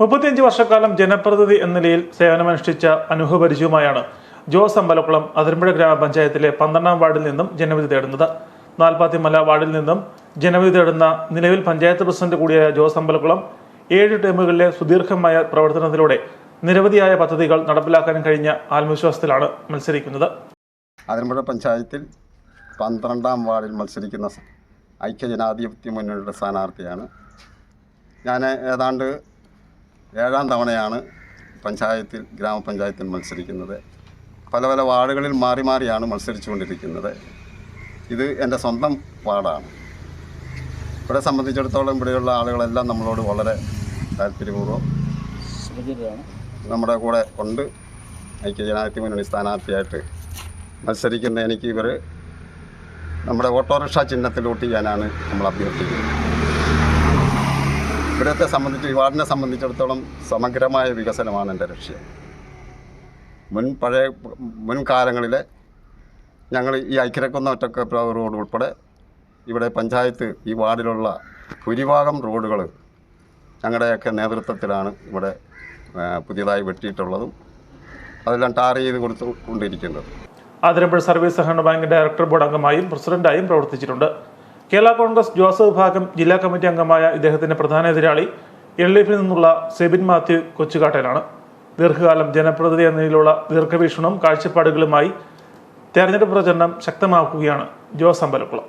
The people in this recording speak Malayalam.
മുപ്പത്തിയഞ്ച് വർഷക്കാലം ജനപ്രതിനിധി എന്ന നിലയിൽ സേവനമനുഷ്ഠിച്ച അനുഭവപരിചയവുമായാണ് ജോസ് അമ്പലക്കുളം അതിരമ്പുഴ ഗ്രാമപഞ്ചായത്തിലെ പന്ത്രണ്ടാം വാർഡിൽ നിന്നും ജനവിധി തേടുന്നത്. നാൽപ്പാത്തിമല വാർഡിൽ നിന്നും ജനവിധി തേടുന്ന നിലവിൽ പഞ്ചായത്ത് പ്രസിഡന്റ് കൂടിയായ ജോസ് അമ്പലക്കുളം ഏഴ് ടീമുകളിലെ സുദീർഘമായ പ്രവർത്തനത്തിലൂടെ നിരവധിയായ പദ്ധതികൾ നടപ്പിലാക്കാൻ കഴിഞ്ഞ ആത്മവിശ്വാസത്തിലാണ് മത്സരിക്കുന്നത്. അതിരമ്പുഴ പഞ്ചായത്തിൽ പന്ത്രണ്ടാം വാർഡിൽ മത്സരിക്കുന്ന ഐക്യ ഐക്യജനാധിപത്യ മുന്നണിയുടെ സ്ഥാനാർത്ഥിയാണ്. ഞാൻ ഏതാണ്ട് ഏഴാം തവണയാണ് പഞ്ചായത്തിൽ ഗ്രാമപഞ്ചായത്തിൽ മത്സരിക്കുന്നത്. പല പല വാർഡുകളിൽ മാറി മാറിയാണ് മത്സരിച്ചുകൊണ്ടിരിക്കുന്നത്. ഇത് എന്റെ സ്വന്തം വാർഡാണ്. ഇവിടെ സംബന്ധിച്ചിടത്തോളം ഇവിടെയുള്ള ആളുകളെല്ലാം നമ്മളോട് വളരെ താല്പര്യപൂർവം നമ്മുടെ കൂടെ ഉണ്ട്. ഐക്യജനാധിപത്യ മുന്നണി സ്ഥാനാർത്ഥിയായിട്ട് മത്സരിക്കുന്ന എനിക്ക് ഇവർ നമ്മുടെ ഓട്ടോറിക്ഷ ചിഹ്നത്തിൽ വോട്ട് ചെയ്യാനാണ് നമ്മൾ അഭ്യർത്ഥിക്കുന്നത്. ഇവിടത്തെ സംബന്ധിച്ച് വാർഡിനെ സംബന്ധിച്ചിടത്തോളം സമഗ്രമായ വികസനമാണ് എന്റെ ലക്ഷ്യം. മുൻ പഴയ മുൻകാലങ്ങളിൽ ഞങ്ങൾ ഈ ഐക്യരക്കുന്ന ഒറ്റക്കപ്രാവ് റോഡ് ഉൾപ്പെടെ ഇവിടെ പഞ്ചായത്ത് ഈ വാർഡിലുള്ള ഭൂരിഭാഗം റോഡുകൾ ഞങ്ങളുടെയൊക്കെ നേതൃത്വത്തിലാണ് ഇവിടെ പുതിയതായി വെട്ടിയിട്ടുള്ളതും അതെല്ലാം ടാർ ചെയ്ത് കൊടുത്തു കൊണ്ടിരിക്കുന്നത് ആതിരമ്പുഴ സർവീസ് സഹകരണ ബാങ്ക് ഡയറക്ടർ ബോർഡ് അംഗമായും പ്രസിഡന്റായും പ്രവർത്തിച്ചിട്ടുണ്ട്. കേരള കോൺഗ്രസ് ജോസഫ് വിഭാഗം ജില്ലാ കമ്മിറ്റി അംഗമായ ഇദ്ദേഹത്തിന്റെ പ്രധാന എതിരാളി എൽ ഡി എഫിൽ നിന്നുള്ള സെബിൻ മാത്യു കൊച്ചുകാട്ടനാണ് ദീർഘകാലം ജനപ്രതിനിധി എന്ന നിലയിലുള്ള ദീർഘവീക്ഷണവും കാഴ്ചപ്പാടുകളുമായി തെരഞ്ഞെടുപ്പ് പ്രചരണം ശക്തമാക്കുകയാണ് ജോസ് അമ്പലക്കുളം.